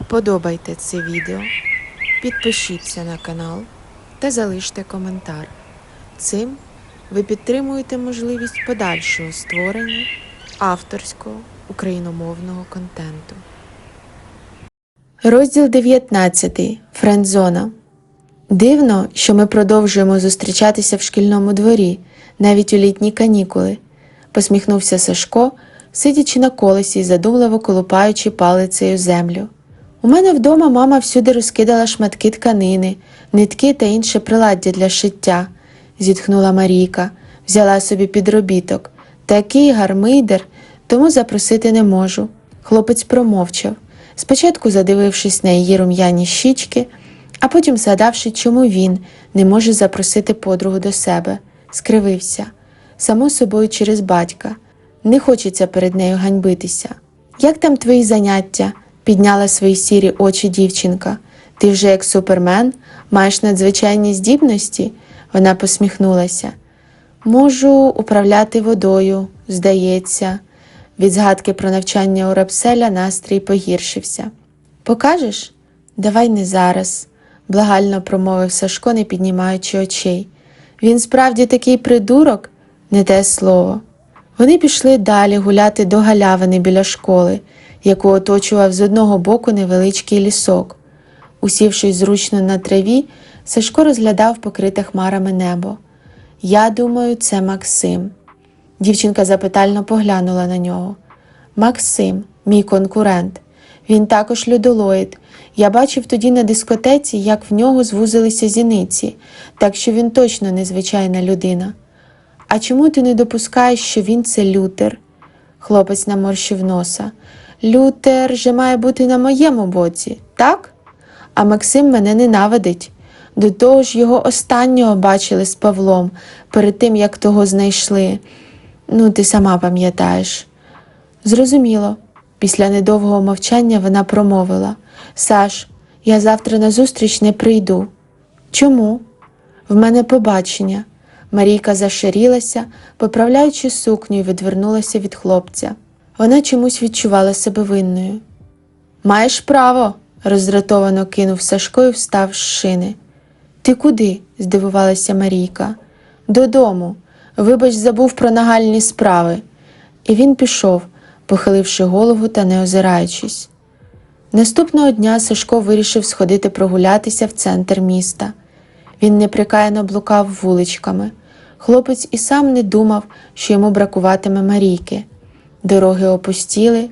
Вподобайте це відео, підпишіться на канал та залиште коментар. Цим ви підтримуєте можливість подальшого створення авторського україномовного контенту. Розділ 19. Френдзона. Дивно, що ми продовжуємо зустрічатися в шкільному дворі, навіть у літні канікули, посміхнувся Сашко, сидячи на колесі і задумливо колупаючи палицею землю. У мене вдома мама всюди розкидала шматки тканини, нитки та інше приладдя для шиття, зітхнула Марійка, взяла собі підробіток. Такий гармидер, тому запросити не можу. Хлопець промовчав, спочатку задивившись на її рум'яні щічки, а потім згадавши, чому він не може запросити подругу до себе, скривився, само собою через батька. Не хочеться перед нею ганьбитися. Як там твої заняття? Підняла свої сірі очі дівчинка. Ти вже як супермен, маєш надзвичайні здібності? Вона посміхнулася. Можу управляти водою, здається. Від згадки про навчання у рапселя настрій погіршився. Покажеш? Давай не зараз, благально промовив Сашко, не піднімаючи очей. Він справді такий придурок, не те слово. Вони пішли далі гуляти до галявини біля школи, яку оточував з одного боку невеличкий лісок. Усівшись зручно на траві, Сашко розглядав покрите хмарами небо. Я думаю, це Максим. Дівчинка запитально поглянула на нього. Максим, мій конкурент. Він також людолоїд. Я бачив тоді на дискотеці, як в нього звузилися зіниці, так що він точно незвичайна людина. А чому ти не допускаєш, що він це Лютер? Хлопець наморщив носа. Лютер же має бути на моєму боці, так? А Максим мене ненавидить. До того ж його останнього бачили з Павлом перед тим, як того знайшли. Ну, ти сама пам'ятаєш. Зрозуміло. Після недовгого мовчання вона промовила Саш, я завтра на зустріч не прийду. Чому? В мене побачення. Марійка зашарілася, поправляючи сукню і відвернулася від хлопця. Вона чомусь відчувала себе винною. Маєш право, роздратовано кинув Сашко і встав з шини. Ти куди? здивувалася Марійка. Додому. Вибач, забув про нагальні справи. І він пішов, похиливши голову та не озираючись. Наступного дня Сашко вирішив сходити прогулятися в центр міста. Він неприкаяно блукав вуличками. Хлопець і сам не думав, що йому бракуватиме Марійки. Дороги опустіли,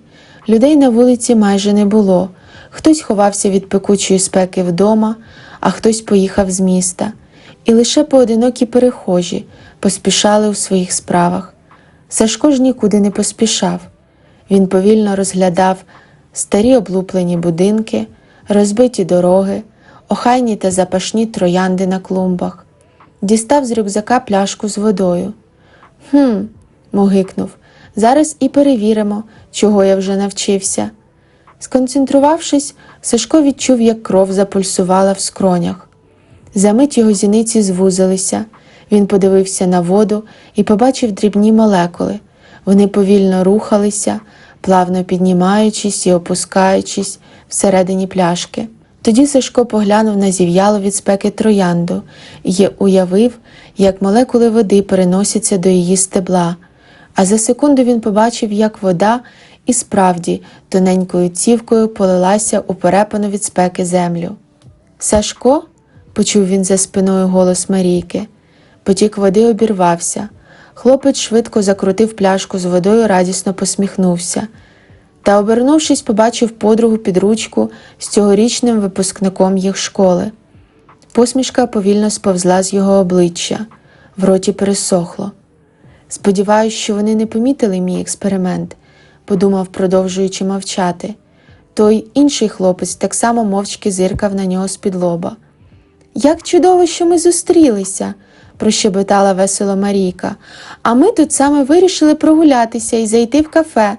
людей на вулиці майже не було. Хтось ховався від пекучої спеки вдома, а хтось поїхав з міста. І лише поодинокі перехожі поспішали у своїх справах. Сашко ж нікуди не поспішав. Він повільно розглядав старі облуплені будинки, розбиті дороги, охайні та запашні троянди на клумбах, дістав з рюкзака пляшку з водою. Хм, могикнув, зараз і перевіримо, чого я вже навчився. Сконцентрувавшись, Сашко відчув, як кров запульсувала в скронях. Замить його зіниці звузилися. Він подивився на воду і побачив дрібні молекули. Вони повільно рухалися, плавно піднімаючись і опускаючись всередині пляшки. Тоді Сашко поглянув на зів'ялу від спеки троянду і уявив, як молекули води переносяться до її стебла. А за секунду він побачив, як вода і справді тоненькою цівкою полилася у перепану від спеки землю. Сашко, почув він за спиною голос Марійки. Потік води обірвався. Хлопець швидко закрутив пляшку з водою, радісно посміхнувся. Та, обернувшись, побачив подругу під ручку з цьогорічним випускником їх школи. Посмішка повільно сповзла з його обличчя, в роті пересохло. Сподіваюсь, що вони не помітили мій експеримент, подумав, продовжуючи мовчати. Той інший хлопець так само мовчки зиркав на нього з-під лоба. Як чудово, що ми зустрілися, прощебетала весело Марійка. А ми тут саме вирішили прогулятися і зайти в кафе.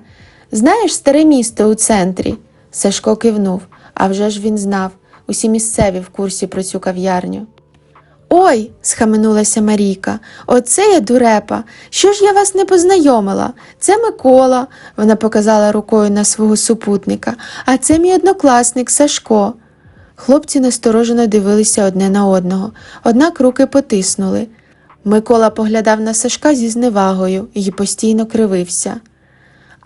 Знаєш старе місто у центрі? Сашко кивнув, а вже ж він знав, усі місцеві в курсі про цю кав'ярню. Ой, схаменулася Марійка, оце я дурепа. Що ж я вас не познайомила? Це Микола, вона показала рукою на свого супутника, а це мій однокласник Сашко. Хлопці насторожено дивилися одне на одного, однак руки потиснули. Микола поглядав на Сашка зі зневагою і постійно кривився.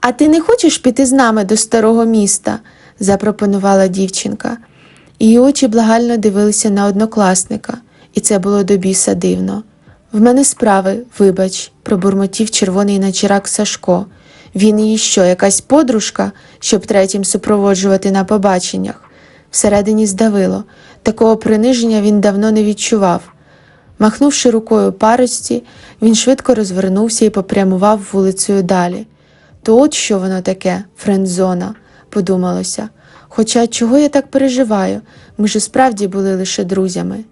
А ти не хочеш піти з нами до старого міста? запропонувала дівчинка. Її очі благально дивилися на однокласника, і це було до біса дивно. В мене справи, вибач, пробурмотів червоний начерак Сашко. Він її що, якась подружка, щоб третім супроводжувати на побаченнях? Всередині здавило. Такого приниження він давно не відчував. Махнувши рукою парості, він швидко розвернувся і попрямував вулицею далі. То от що воно таке, френдзона, подумалося. Хоча чого я так переживаю? Ми ж справді були лише друзями.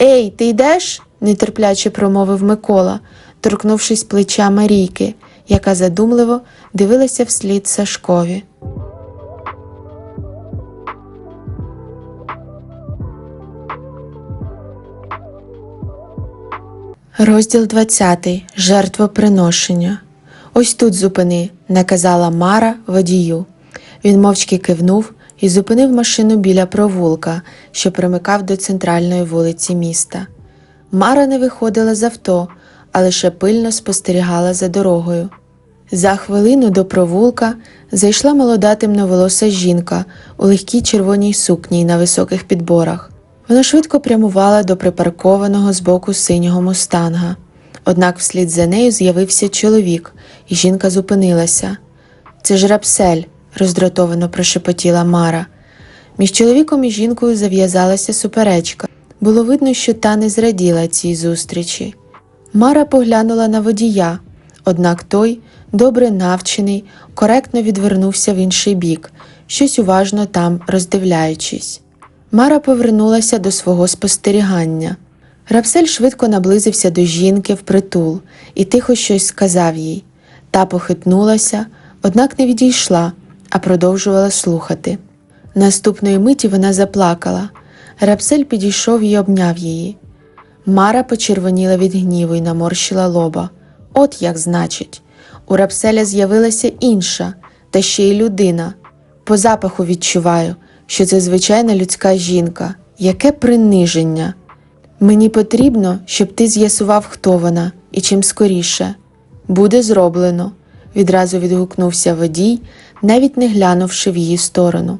Ей, ти йдеш? нетерпляче промовив Микола, торкнувшись плеча Марійки, яка задумливо дивилася вслід Сашкові. Розділ 20. Жертвоприношення. Ось тут зупини, наказала Мара водію. Він мовчки кивнув і зупинив машину біля провулка, що примикав до центральної вулиці міста. Мара не виходила з авто, а лише пильно спостерігала за дорогою. За хвилину до провулка зайшла молода темноволоса жінка у легкій червоній сукні на високих підборах. Вона швидко прямувала до припаркованого збоку синього мустанга. Однак вслід за нею з'явився чоловік, і жінка зупинилася. Це ж рапсель, роздратовано прошепотіла Мара. Між чоловіком і жінкою зав'язалася суперечка. Було видно, що та не зраділа цій зустрічі. Мара поглянула на водія, однак той, добре навчений, коректно відвернувся в інший бік, щось уважно там роздивляючись. Мара повернулася до свого спостерігання. Рапсель швидко наблизився до жінки впритул і тихо щось сказав їй. Та похитнулася, однак не відійшла, а продовжувала слухати. Наступної миті вона заплакала. Рапсель підійшов і обняв її. Мара почервоніла від гніву і наморщила лоба. От як значить, у Рапселя з'явилася інша, та ще й людина. По запаху відчуваю, що це звичайна людська жінка. Яке приниження. Мені потрібно, щоб ти з'ясував, хто вона, і чим скоріше. Буде зроблено, відразу відгукнувся водій, навіть не глянувши в її сторону.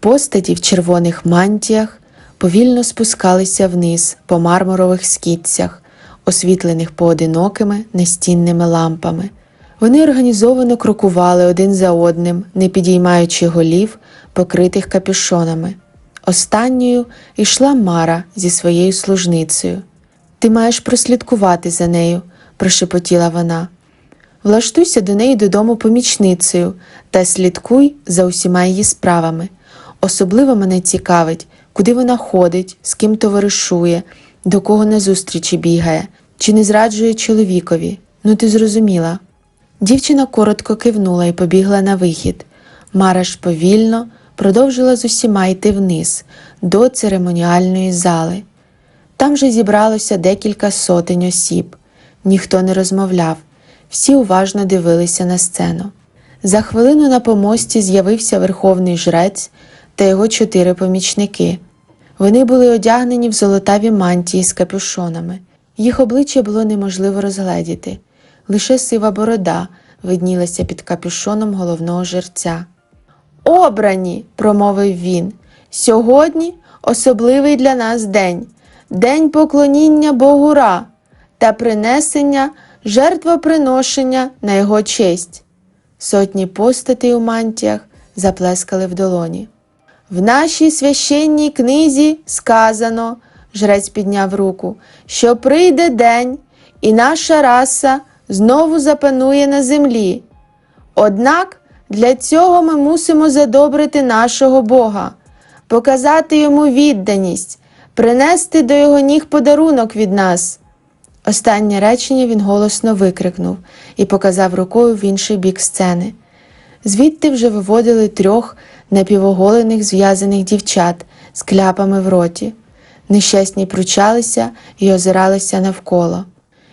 Постаті в червоних мантіях повільно спускалися вниз по мармурових скітцях, освітлених поодинокими настінними лампами. Вони організовано крокували один за одним, не підіймаючи голів, покритих капюшонами. Останньою йшла Мара зі своєю служницею. Ти маєш прослідкувати за нею, прошепотіла вона. Влаштуйся до неї додому помічницею та слідкуй за усіма її справами. Особливо мене цікавить, куди вона ходить, з ким товаришує, до кого на зустрічі бігає, чи не зраджує чоловікові. Ну ти зрозуміла. Дівчина коротко кивнула і побігла на вихід. Мара ж повільно продовжила з усіма йти вниз, до церемоніальної зали. Там же зібралося декілька сотень осіб. Ніхто не розмовляв, всі уважно дивилися на сцену. За хвилину на помості з'явився верховний жрець та його чотири помічники. Вони були одягнені в золотаві мантії з капюшонами. Їх обличчя було неможливо розгледіти. Лише сива борода виднілася під капюшоном головного жерця. Обрані, промовив він, сьогодні особливий для нас день, день поклоніння Богу Ра та принесення жертвоприношення на його честь. Сотні постатей у мантіях заплескали в долоні. В нашій священній книзі сказано, жрець підняв руку, що прийде день, і наша раса знову запанує на землі. Однак для цього ми мусимо задобрити нашого Бога, показати йому відданість, принести до його ніг подарунок від нас. Останнє речення він голосно викрикнув і показав рукою в інший бік сцени. Звідти вже виводили трьох напівоголених зв'язаних дівчат з кляпами в роті. Нещасні пручалися і озиралися навколо.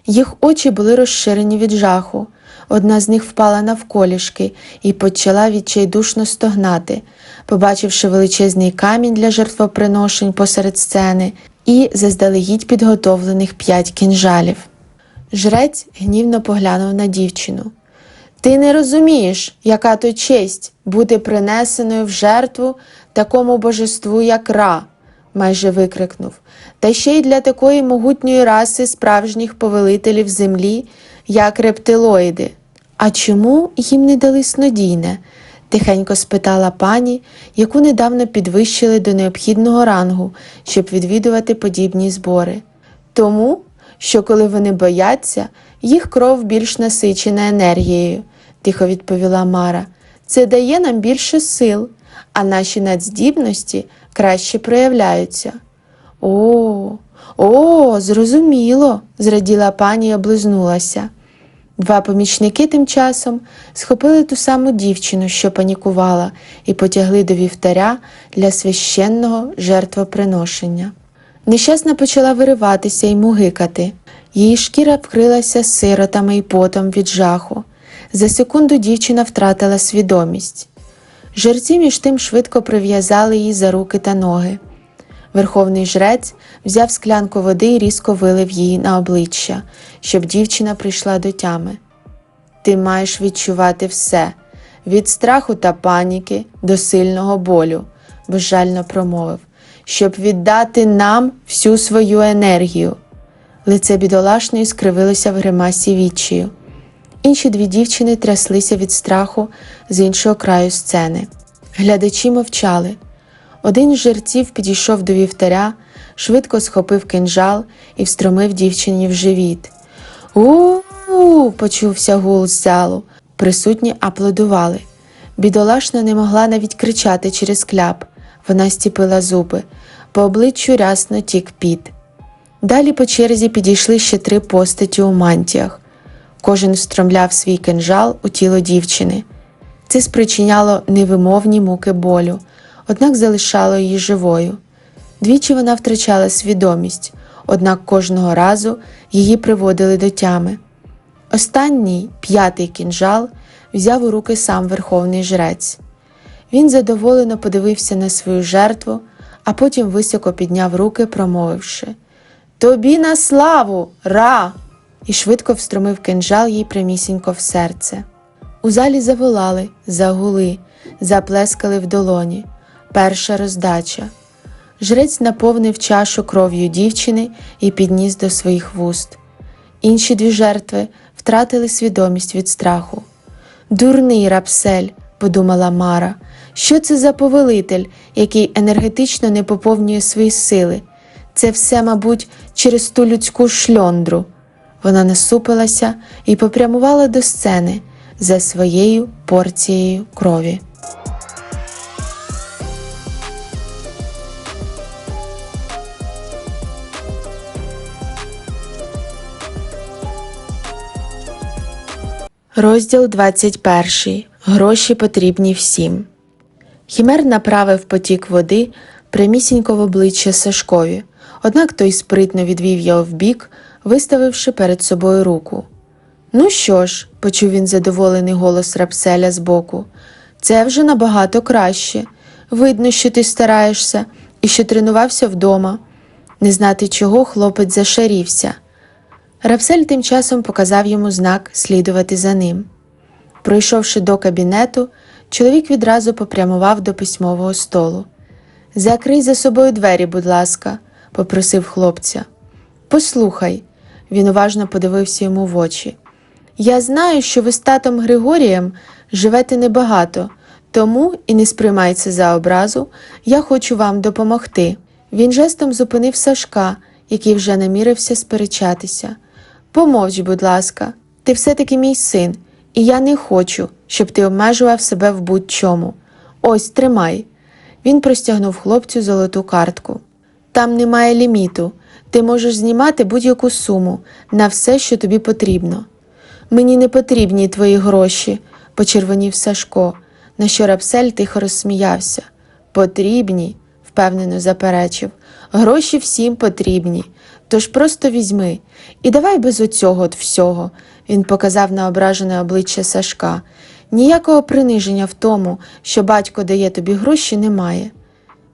Їх очі були розширені від жаху. Одна з них впала навколішки і почала відчайдушно стогнати, побачивши величезний камінь для жертвоприношень посеред сцени і заздалегідь підготовлених п'ять кінжалів. Жрець гнівно поглянув на дівчину. Ти не розумієш, яка то честь бути принесеною в жертву такому божеству, як Ра, майже викрикнув, та ще й для такої могутньої раси справжніх повелителів землі, як рептилоїди. А чому їм не дали снодійне? Тихенько спитала пані, яку недавно підвищили до необхідного рангу, щоб відвідувати подібні збори. Тому, що коли вони бояться, їх кров більш насичена енергією, тихо відповіла Мара. Це дає нам більше сил, а наші надздібності краще проявляються. О, о, зрозуміло, зраділа пані і облизнулася. Два помічники тим часом схопили ту саму дівчину, що панікувала, і потягли до вівтаря для священного жертвоприношення. Нещасна почала вириватися і мугикати. Її шкіра вкрилася сиротами і потом від жаху. За секунду дівчина втратила свідомість. Жерці між тим швидко прив'язали її за руки та ноги. Верховний жрець взяв склянку води і різко вилив її на обличчя, щоб дівчина прийшла до тями. Ти маєш відчувати все від страху та паніки до сильного болю, безжально промовив, щоб віддати нам всю свою енергію. Лице бідолашної скривилося в гримасі відчаю. Інші дві дівчини тряслися від страху з іншого краю сцени. Глядачі мовчали. Один з жерців підійшов до вівтаря, швидко схопив кинжал і встромив дівчині в живіт. У-у-у! почувся гул з залу. Присутні аплодували. Бідолашна не могла навіть кричати через кляп. Вона стіпила зуби, по обличчю рясно тік піт. Далі по черзі підійшли ще три постаті у мантіях. Кожен встромляв свій кинжал у тіло дівчини. Це спричиняло невимовні муки болю, однак залишало її живою. Двічі вона втрачала свідомість, однак кожного разу її приводили до тями. Останній, п'ятий кінжал, взяв у руки сам верховний жрець. Він задоволено подивився на свою жертву, а потім високо підняв руки, промовивши Тобі на славу, ра! і швидко встромив кинжал їй прямісінько в серце. У залі заволали, загули, заплескали в долоні. Перша роздача. Жрець наповнив чашу кров'ю дівчини і підніс до своїх вуст. Інші дві жертви втратили свідомість від страху. Дурний рапсель, подумала Мара, що це за повелитель, який енергетично не поповнює свої сили. Це все, мабуть, через ту людську шльондру. Вона насупилася і попрямувала до сцени за своєю порцією крові. Розділ 21. Гроші потрібні всім. Хімер направив потік води прямісінько в обличчя Сашкові, однак той спритно відвів його вбік, виставивши перед собою руку. Ну що ж, почув він задоволений голос рапселя збоку, це вже набагато краще. Видно, що ти стараєшся і що тренувався вдома. Не знати чого хлопець зашарівся. Рапсель тим часом показав йому знак слідувати за ним. Пройшовши до кабінету, чоловік відразу попрямував до письмового столу. Закрий за собою двері, будь ласка, попросив хлопця. Послухай, він уважно подивився йому в очі. Я знаю, що ви з татом Григорієм живете небагато, тому і не сприймай це за образу, я хочу вам допомогти. Він жестом зупинив Сашка, який вже намірився сперечатися. Помовч, будь ласка, ти все-таки мій син, і я не хочу, щоб ти обмежував себе в будь-чому. Ось, тримай. Він простягнув хлопцю золоту картку. Там немає ліміту. Ти можеш знімати будь-яку суму на все, що тобі потрібно. Мені не потрібні твої гроші, почервонів Сашко, на що рапсель тихо розсміявся. Потрібні, впевнено заперечив. Гроші всім потрібні, тож просто візьми. І давай без оцього от всього. Він показав на ображене обличчя Сашка. Ніякого приниження в тому, що батько дає тобі гроші, немає.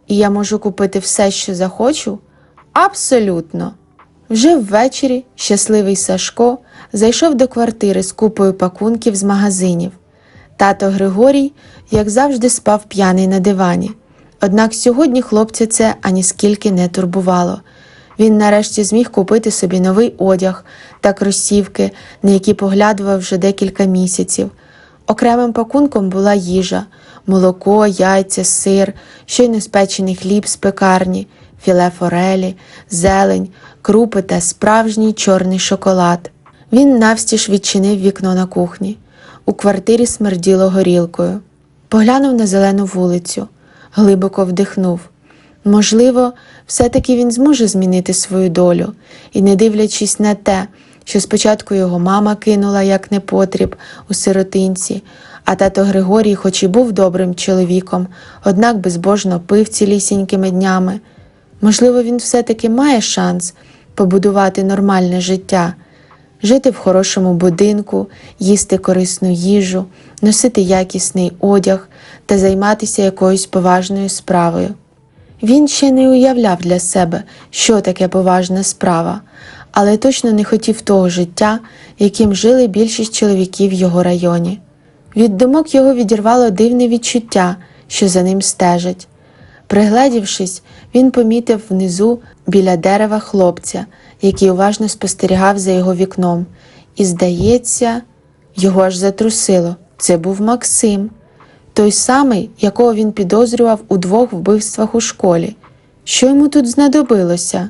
І я можу купити все, що захочу? Абсолютно. Вже ввечері щасливий Сашко зайшов до квартири з купою пакунків з магазинів. Тато Григорій, як завжди, спав п'яний на дивані. Однак сьогодні хлопця це аніскільки не турбувало. Він нарешті зміг купити собі новий одяг та кросівки, на які поглядував вже декілька місяців. Окремим пакунком була їжа, молоко, яйця, сир, щойно спечений хліб з пекарні, філе форелі, зелень, крупи та справжній чорний шоколад. Він навстіж відчинив вікно на кухні. У квартирі смерділо горілкою. Поглянув на зелену вулицю, глибоко вдихнув. Можливо, все-таки він зможе змінити свою долю, і, не дивлячись на те, що спочатку його мама кинула як непотріб у сиротинці, а тато Григорій, хоч і був добрим чоловіком, однак безбожно пив цілісінькими днями. Можливо, він все-таки має шанс побудувати нормальне життя, жити в хорошому будинку, їсти корисну їжу, носити якісний одяг та займатися якоюсь поважною справою. Він ще не уявляв для себе, що таке поважна справа, але точно не хотів того життя, яким жили більшість чоловіків в його районі. Від думок його відірвало дивне відчуття, що за ним стежать. Пригледівшись, він помітив внизу біля дерева хлопця, який уважно спостерігав за його вікном, і, здається, його аж затрусило. Це був Максим, той самий, якого він підозрював у двох вбивствах у школі. Що йому тут знадобилося?